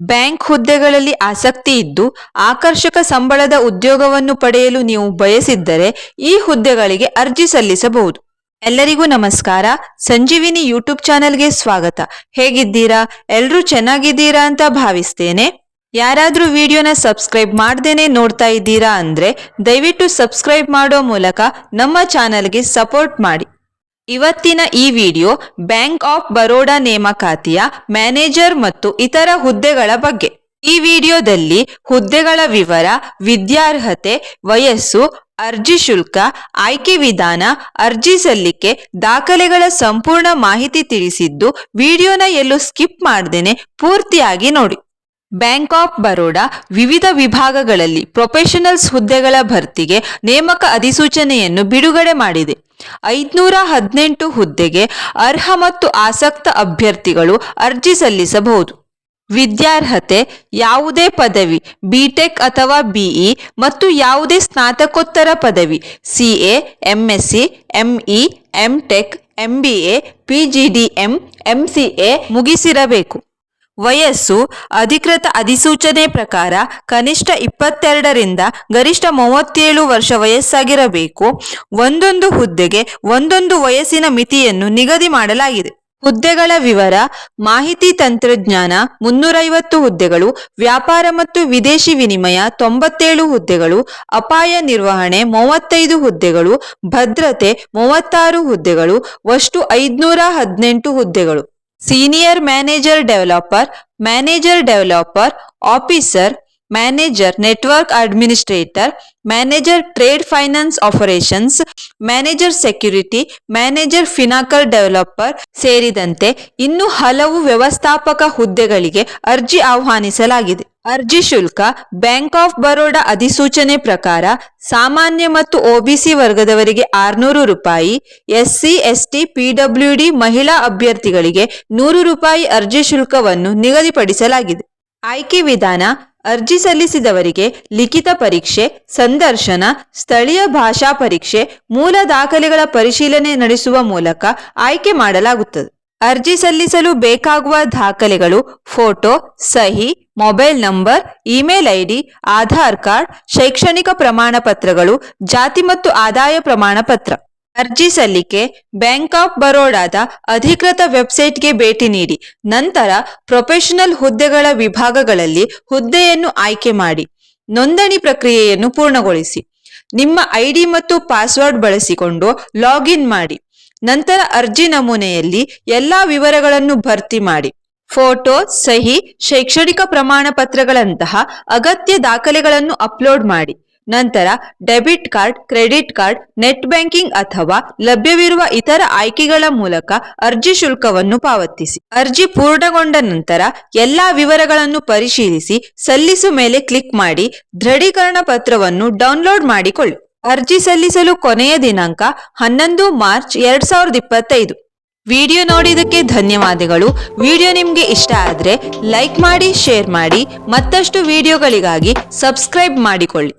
Bank ಹುದ್ದೆಗಳಲ್ಲಿ ಆಸಕ್ತಿ ಇದ್ದು ಆಕರ್ಷಕ ಸಂಬಳದ ಉದ್ಯೋಗವನ್ನು ಪಡೆಯಲು ನೀವು ಬಯಸಿದ್ದರೆ ಈ ಹುದ್ದೆಗಳಿಗೆ ಅರ್ಜಿ ಸಲ್ಲಿಸಬಹುದು. ಎಲ್ಲರಿಗೂ ನಮಸ್ಕಾರ. ಸಂಜೀವಿನಿ ಯೂಟ್ಯೂಬ್ ಚಾನೆಲ್ಗೆ ಸ್ವಾಗತ. ಹೇಗಿದ್ದೀರಾ? ಎಲ್ರೂ ಚೆನ್ನಾಗಿದ್ದೀರಾ ಅಂತ ಭಾವಿಸ್ತೇನೆ. ಯಾರಾದರೂ ವಿಡಿಯೋನ ಸಬ್ಸ್ಕ್ರೈಬ್ ಮಾಡ್ದೇನೆ ನೋಡ್ತಾ ಇದ್ದೀರಾ ಅಂದ್ರೆ ದಯವಿಟ್ಟು ಸಬ್ಸ್ಕ್ರೈಬ್ ಮಾಡೋ ಮೂಲಕ ನಮ್ಮ ಚಾನೆಲ್ಗೆ ಸಪೋರ್ಟ್ ಮಾಡಿ. ಇವತ್ತಿನ ಈ ವಿಡಿಯೋ ಬ್ಯಾಂಕ್ ಆಫ್ ಬರೋಡಾ ನೇಮಕಾತಿಯ ಮ್ಯಾನೇಜರ್ ಮತ್ತು ಇತರ ಹುದ್ದೆಗಳ ಬಗ್ಗೆ. ಈ ವಿಡಿಯೋದಲ್ಲಿ ಹುದ್ದೆಗಳ ವಿವರ, ವಿದ್ಯಾರ್ಹತೆ, ವಯಸ್ಸು, ಅರ್ಜಿ ಶುಲ್ಕ, ಆಯ್ಕೆ ವಿಧಾನ, ಅರ್ಜಿ ಸಲ್ಲಿಕೆ, ದಾಖಲೆಗಳ ಸಂಪೂರ್ಣ ಮಾಹಿತಿ ತಿಳಿಸಿದ್ದು ವಿಡಿಯೋನ ಎಲ್ಲೂ ಸ್ಕಿಪ್ ಮಾಡ್ದೇನೆ ಪೂರ್ತಿಯಾಗಿ ನೋಡಿ. ಬ್ಯಾಂಕ್ ಆಫ್ ಬರೋಡಾ ವಿವಿಧ ವಿಭಾಗಗಳಲ್ಲಿ ಪ್ರೊಫೆಷನಲ್ಸ್ ಹುದ್ದೆಗಳ ಭರ್ತಿಗೆ ನೇಮಕ ಅಧಿಸೂಚನೆಯನ್ನು ಬಿಡುಗಡೆ ಮಾಡಿದೆ. ಐದ್ನೂರ ಹದಿನೆಂಟು ಹುದ್ದೆಗೆ ಅರ್ಹ ಮತ್ತು ಆಸಕ್ತ ಅಭ್ಯರ್ಥಿಗಳು ಅರ್ಜಿ ಸಲ್ಲಿಸಬಹುದು. ವಿದ್ಯಾರ್ಹತೆ, ಯಾವುದೇ ಪದವಿ ಬಿಟೆಕ್ ಅಥವಾ ಬಿಇ ಮತ್ತು ಯಾವುದೇ ಸ್ನಾತಕೋತ್ತರ ಪದವಿ CA MSc ME MTech MBA PGDM MCA ಮುಗಿಸಿರಬೇಕು. ವಯಸ್ಸು ಅಧಿಕೃತ ಅಧಿಸೂಚನೆ ಪ್ರಕಾರ ಕನಿಷ್ಠ ಇಪ್ಪತ್ತೆರಡರಿಂದ ಗರಿಷ್ಠ ಮೂವತ್ತೇಳು ವರ್ಷ ವಯಸ್ಸಾಗಿರಬೇಕು. ಒಂದೊಂದು ಹುದ್ದೆಗೆ ಒಂದೊಂದು ವಯಸ್ಸಿನ ಮಿತಿಯನ್ನು ನಿಗದಿ ಮಾಡಲಾಗಿದೆ. ಹುದ್ದೆಗಳ ವಿವರ, ಮಾಹಿತಿ ತಂತ್ರಜ್ಞಾನ, ಮುನ್ನೂರೈವತ್ತು ಹುದ್ದೆಗಳು, ವ್ಯಾಪಾರ ಮತ್ತು ವಿದೇಶಿ ವಿನಿಮಯ ತೊಂಬತ್ತೇಳು ಹುದ್ದೆಗಳು, ಅಪಾಯ ನಿರ್ವಹಣೆ ಮೂವತ್ತೈದು ಹುದ್ದೆಗಳು, ಭದ್ರತೆ ಮೂವತ್ತಾರು ಹುದ್ದೆಗಳು ಒಷ್ಟು ಐದುನೂರ ಹದಿನೆಂಟು ಹುದ್ದೆಗಳು. Senior manager developer manager developer officer manager network administrator manager trade finance operations manager security manager Finacle developer ಸೇರಿದಂತೆ ಇನ್ನೂ ಹಲವು ವ್ಯವಸ್ಥಾಪಕ ಹುದ್ದೆಗಳಿಗೆ ಅರ್ಜಿ ಆಹ್ವಾನಿಸಲಾಗಿದೆ. ಅರ್ಜಿ ಶುಲ್ಕ ಬ್ಯಾಂಕ್ ಆಫ್ ಬರೋಡಾ ಅಧಿಸೂಚನೆ ಪ್ರಕಾರ ಸಾಮಾನ್ಯ ಮತ್ತು ಒಬಿಸಿ ವರ್ಗದವರಿಗೆ ಆರ್ನೂರು ರೂಪಾಯಿ ಎಸ್ಸಿ ಎಸ್ಟಿ ಪಿಡಬ್ಲ್ಯೂಡಿ ಮಹಿಳಾ ಅಭ್ಯರ್ಥಿಗಳಿಗೆ ನೂರು ರೂಪಾಯಿ ಅರ್ಜಿ ಶುಲ್ಕವನ್ನು ನಿಗದಿಪಡಿಸಲಾಗಿದೆ. ಆಯ್ಕೆ ವಿಧಾನ ಅರ್ಜಿ ಸಲ್ಲಿಸಿದವರಿಗೆ ಲಿಖಿತ ಪರೀಕ್ಷೆ, ಸಂದರ್ಶನ, ಸ್ಥಳೀಯ ಭಾಷಾ ಪರೀಕ್ಷೆ, ಮೂಲ ದಾಖಲೆಗಳ ಪರಿಶೀಲನೆ ನಡೆಸುವ ಮೂಲಕ ಆಯ್ಕೆ ಮಾಡಲಾಗುತ್ತದೆ. ಅರ್ಜಿ ಸಲ್ಲಿಸಲು ಬೇಕಾಗುವ ದಾಖಲೆಗಳು ಫೋಟೋ, ಸಹಿ, mobile number, email ID, Aadhaar card, ಶೈಕ್ಷಣಿಕ ಪ್ರಮಾಣ ಪತ್ರಗಳು ಜಾತಿ ಮತ್ತು ಆದಾಯ ಪ್ರಮಾಣ ಪತ್ರ ಅರ್ಜಿ ಸಲ್ಲಿಕೆ, ಬ್ಯಾಂಕ್ ಆಫ್ ಬರೋಡಾದ ಅಧಿಕೃತ ವೆಬ್ಸೈಟ್ಗೆ ಭೇಟಿ ನೀಡಿ. ನಂತರ ಪ್ರೊಫೆಷನಲ್ ಹುದ್ದೆಗಳ ವಿಭಾಗಗಳಲ್ಲಿ ಹುದ್ದೆಯನ್ನು ಆಯ್ಕೆ ಮಾಡಿ. ನೋಂದಣಿ ಪ್ರಕ್ರಿಯೆಯನ್ನು ಪೂರ್ಣಗೊಳಿಸಿ. ನಿಮ್ಮ ಐಡಿ ಮತ್ತು ಪಾಸ್ವರ್ಡ್ ಬಳಸಿಕೊಂಡು ಲಾಗಿನ್ ಮಾಡಿ. ನಂತರ ಅರ್ಜಿ ನಮೂನೆಯಲ್ಲಿ ಎಲ್ಲಾ ವಿವರಗಳನ್ನು ಭರ್ತಿ ಮಾಡಿ. ಫೋಟೋ, ಸಹಿ, ಶೈಕ್ಷಣಿಕ ಪ್ರಮಾಣ ಪತ್ರಗಳಂತಹ ಅಗತ್ಯ ದಾಖಲೆಗಳನ್ನು ಅಪ್ಲೋಡ್ ಮಾಡಿ. ನಂತರ debit card, credit card, net banking ಅಥವಾ ಲಭ್ಯವಿರುವ ಇತರ ಆಯ್ಕೆಗಳ ಮೂಲಕ ಅರ್ಜಿ ಶುಲ್ಕವನ್ನು ಪಾವತಿಸಿ. ಅರ್ಜಿ ಪೂರ್ಣಗೊಂಡ ನಂತರ ಎಲ್ಲಾ ವಿವರಗಳನ್ನು ಪರಿಶೀಲಿಸಿ, ಸಲ್ಲಿಸು ಮೇಲೆ ಕ್ಲಿಕ್ ಮಾಡಿ, ದೃಢೀಕರಣ ಪತ್ರವನ್ನು ಡೌನ್ಲೋಡ್ ಮಾಡಿಕೊಳ್ಳಿ. ಅರ್ಜಿ ಸಲ್ಲಿಸಲು ಕೊನೆಯ ದಿನಾಂಕ ಹನ್ನೊಂದು ಮಾರ್ಚ್ ಎರಡ್ ಸಾವಿರದ ಇಪ್ಪತ್ತೈದು. ವಿಡಿಯೋ ನೋಡಿದ್ದಕ್ಕೆ ಧನ್ಯವಾದಗಳು. ವಿಡಿಯೋ ನಿಮಗೆ ಇಷ್ಟ ಆದರೆ ಲೈಕ್ ಮಾಡಿ, ಶೇರ್ ಮಾಡಿ, ಮತ್ತಷ್ಟು ವಿಡಿಯೋಗಳಿಗಾಗಿ ಸಬ್ಸ್ಕ್ರೈಬ್ ಮಾಡಿಕೊಳ್ಳಿ.